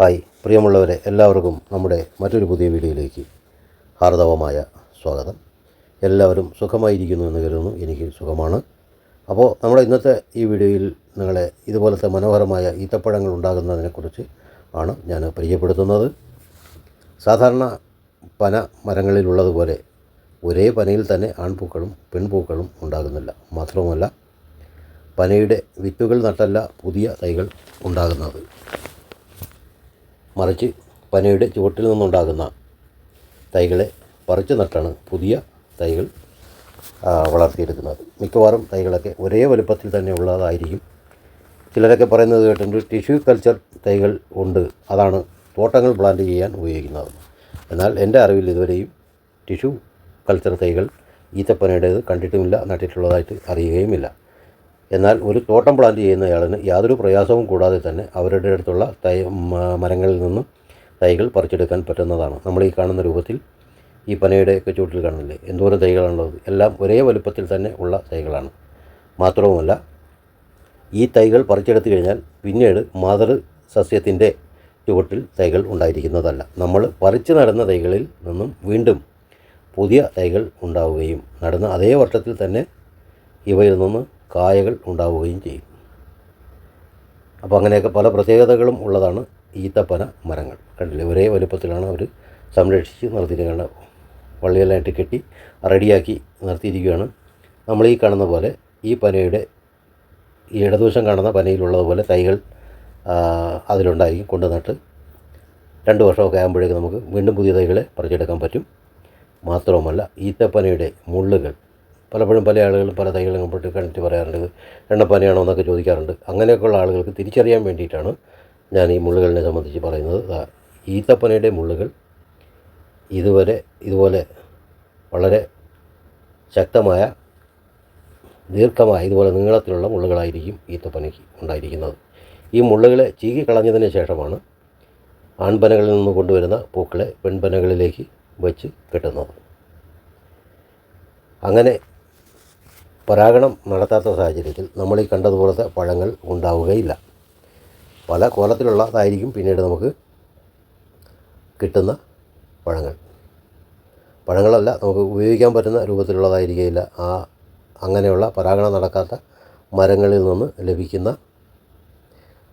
Hi. പ്രിയമുള്ളവരെ എല്ലാവർക്കും നമ്മുടെ മറ്റൊരു പുതിയ വീഡിയോയിലേക്ക് ഹാർദവമായ സ്വാഗതം. എല്ലാവരും സുഖമായിരിക്കുന്നു എന്ന് കരുതുന്നു. എനിക്ക് സുഖമാണ്. അപ്പോൾ നമ്മുടെ ഇന്നത്തെ ഈ വീഡിയോയിൽ നിങ്ങളെ ഇതുപോലത്തെ മനോഹരമായ ഈത്തപ്പഴങ്ങൾ ഉണ്ടാകുന്നതിനെക്കുറിച്ച് ആണ് ഞാൻ പരിചയപ്പെടുത്തുന്നത്. സാധാരണ പന മരങ്ങളിലുള്ളതുപോലെ ഒരേ പനയിൽ തന്നെ ആൺപൂക്കളും പെൺപൂക്കളും ഉണ്ടാകുന്നില്ല. മാത്രവുമല്ല പനയുടെ വിത്തുകൾ നട്ടല്ല പുതിയ തൈകൾ ഉണ്ടാകുന്നത്. മറിച്ച് പനയുടെ ചുവട്ടിൽ നിന്നുണ്ടാകുന്ന തൈകളെ പറിച്ചു നട്ടാണ് പുതിയ തൈകൾ വളർത്തിയെടുക്കുന്നത്. മിക്കവാറും തൈകളൊക്കെ ഒരേ വലുപ്പത്തിൽ തന്നെ ഉള്ളതായിരിക്കും. ചിലരൊക്കെ പറയുന്നത് കേട്ടിട്ടുണ്ട് ടിഷ്യൂ കൾച്ചർ തൈകൾ ഉണ്ട് അതാണ് തോട്ടങ്ങൾ പ്ലാന്റ് ചെയ്യാൻ ഉപയോഗിക്കുന്നത്. എന്നാൽ എന്റെ അറിവിൽ ഇതുവരെയും ടിഷ്യൂ കൾച്ചർ തൈകൾ ഈത്തപ്പനയുടേത് കണ്ടിട്ടുമില്ല നട്ടിട്ടുള്ളതായിട്ട് അറിയുകയുമില്ല. എന്നാൽ ഒരു തോട്ടം പ്ലാന്റ് ചെയ്യുന്നയാളിന് യാതൊരു പ്രയാസവും കൂടാതെ തന്നെ അവരുടെ അടുത്തുള്ള തൈ മരങ്ങളിൽ നിന്നും തൈകൾ പറിച്ചെടുക്കാൻ പറ്റുന്നതാണ്. നമ്മൾ ഈ കാണുന്ന രൂപത്തിൽ ഈ പനയുടെ ഒക്കെ ചൂട്ടിൽ കാണുന്നില്ലേ? എന്തോരം തൈകളാണുള്ളത്? എല്ലാം ഒരേ വലുപ്പത്തിൽ തന്നെ ഉള്ള തൈകളാണ്. മാത്രവുമല്ല ഈ തൈകൾ പറിച്ചെടുത്തു കഴിഞ്ഞാൽ പിന്നീട് മാതൃ സസ്യത്തിന്റെ ചുവട്ടിൽ തൈകൾ ഉണ്ടായിരിക്കുന്നതല്ല. നമ്മൾ പറിച്ചു നടന്ന തൈകളിൽ നിന്നും വീണ്ടും പുതിയ തൈകൾ ഉണ്ടാവുകയും നടന്ന അതേ വർഷത്തിൽ തന്നെ ഇവയിൽ നിന്ന് കായകൾ ഉണ്ടാവുകയും ചെയ്യും. അപ്പോൾ അങ്ങനെയൊക്കെ പല പ്രത്യേകതകളും ഉള്ളതാണ് ഈത്തപ്പന മരങ്ങൾ. കണ്ടില്ലേ? ഒരേ വലുപ്പത്തിലാണ് അവർ സംരക്ഷിച്ച് നിർത്തിയിരിക്കുന്നത് വള്ളിയെല്ലാമായിട്ട് കെട്ടി റെഡിയാക്കി നിർത്തിയിരിക്കുകയാണ്. നമ്മൾ ഈ കാണുന്ന പോലെ ഈ പനയുടെ ഈ ഇടതുവശം കാണുന്ന പനയിലുള്ളതുപോലെ തൈകൾ അതിലുണ്ടായിരിക്കും കൊണ്ട് നട്ട് രണ്ട് വർഷമൊക്കെ ആകുമ്പോഴേക്കും നമുക്ക് വീണ്ടും പുതിയ തൈകളെ പറിച്ചെടുക്കാൻ പറ്റും. മാത്രവുമല്ല ഈത്തപ്പനയുടെ മുള്ളുകൾ പലപ്പോഴും പല ആളുകളും പല തൈകളും കണ്ടിട്ട് കണ്ടിട്ട് പറയാറുണ്ട് എണ്ണപ്പനയാണോ എന്നൊക്കെ ചോദിക്കാറുണ്ട്. അങ്ങനെയൊക്കെയുള്ള ആളുകൾക്ക് തിരിച്ചറിയാൻ വേണ്ടിയിട്ടാണ് ഞാൻ ഈ മുള്ളുകളിനെ സംബന്ധിച്ച് പറയുന്നത്. ഈത്തപ്പനയുടെ മുള്ളുകൾ ഇതുവരെ ഇതുപോലെ വളരെ ശക്തമായ ദീർഘമായ ഇതുപോലെ നീളത്തിലുള്ള മുള്ളുകളായിരിക്കും ഈത്തപ്പനയ്ക്ക് ഉണ്ടായിരിക്കുന്നത്. ഈ മുള്ളുകളെ ചീകി കളഞ്ഞതിന് ശേഷമാണ് ആൺപനകളിൽ നിന്ന് കൊണ്ടുവരുന്ന പൂക്കളെ പെൺപനകളിലേക്ക് വെച്ച് കെട്ടുന്നത്. അങ്ങനെ പരാഗണം നടത്താത്ത സാഹചര്യത്തിൽ നമ്മൾ ഈ കണ്ടതുപോലത്തെ പഴങ്ങൾ ഉണ്ടാവുകയില്ല. പല കോലത്തിലുള്ളതായിരിക്കും പിന്നീട് നമുക്ക് കിട്ടുന്ന പഴങ്ങൾ. പഴങ്ങളല്ല നമുക്ക് ഉപയോഗിക്കാൻ പറ്റുന്ന രൂപത്തിലുള്ളതായിരിക്കില്ല ആ അങ്ങനെയുള്ള പരാഗണം നടക്കാത്ത മരങ്ങളിൽ നിന്ന് ലഭിക്കുന്ന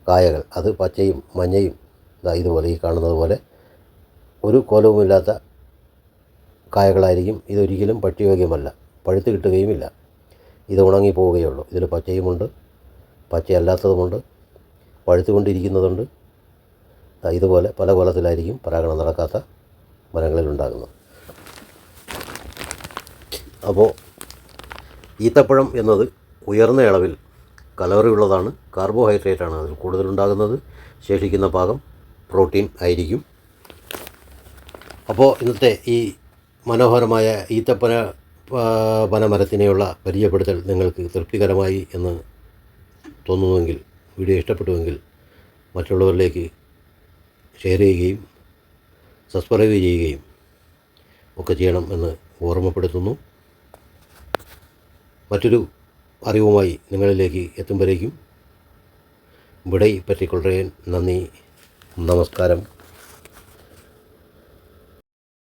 കായകൾ. അത് പച്ചയും മഞ്ഞയും ഇതാ ഇതുപോലെ ഈ കാണുന്നത് പോലെ ഒരു കോലവുമില്ലാത്ത കായകളായിരിക്കും. ഇതൊരിക്കലും പട്ടിയോഗ്യമല്ല. പഴുത്ത് കിട്ടുകയുമില്ല. ഇത് ഉണങ്ങി പോവുകയുള്ളൂ. ഇതിൽ പച്ചയുമുണ്ട് പച്ചയല്ലാത്തതുമുണ്ട് പഴുത്തുകൊണ്ടിരിക്കുന്നതുണ്ട്. ഇതുപോലെ പല കൊലത്തിലായിരിക്കും പരാഗണം നടക്കാത്ത മരങ്ങളിലുണ്ടാകുന്നത് അപ്പോൾ ഈത്തപ്പഴം എന്നത് ഉയർന്ന അളവിൽ കലോറിയുള്ളതാണ്. കാർബോഹൈഡ്രേറ്റാണ് അതിൽ കൂടുതലുണ്ടാകുന്നത്. ശേഷിക്കുന്ന പാകം പ്രോട്ടീൻ ആയിരിക്കും. അപ്പോൾ ഇന്നത്തെ ഈ മനോഹരമായ ഈത്തപ്പന പനമരത്തിനെയുള്ള പരിചയപ്പെടുത്തൽ നിങ്ങൾക്ക് തൃപ്തികരമായി എന്ന് തോന്നുന്നുവെങ്കിൽ വീഡിയോ ഇഷ്ടപ്പെട്ടുവെങ്കിൽ മറ്റുള്ളവരിലേക്ക് ഷെയർ ചെയ്യുകയും സബ്സ്ക്രൈബ് ചെയ്യുകയും ഒക്കെ ചെയ്യണം എന്ന് ഓർമ്മപ്പെടുത്തുന്നു. മറ്റൊരു അറിവുമായി നിങ്ങളിലേക്ക് എത്തുമ്പോഴേക്കും വിടൈ പറ്റിക്കൊള്ളേൻ നന്ദി. നമസ്കാരം.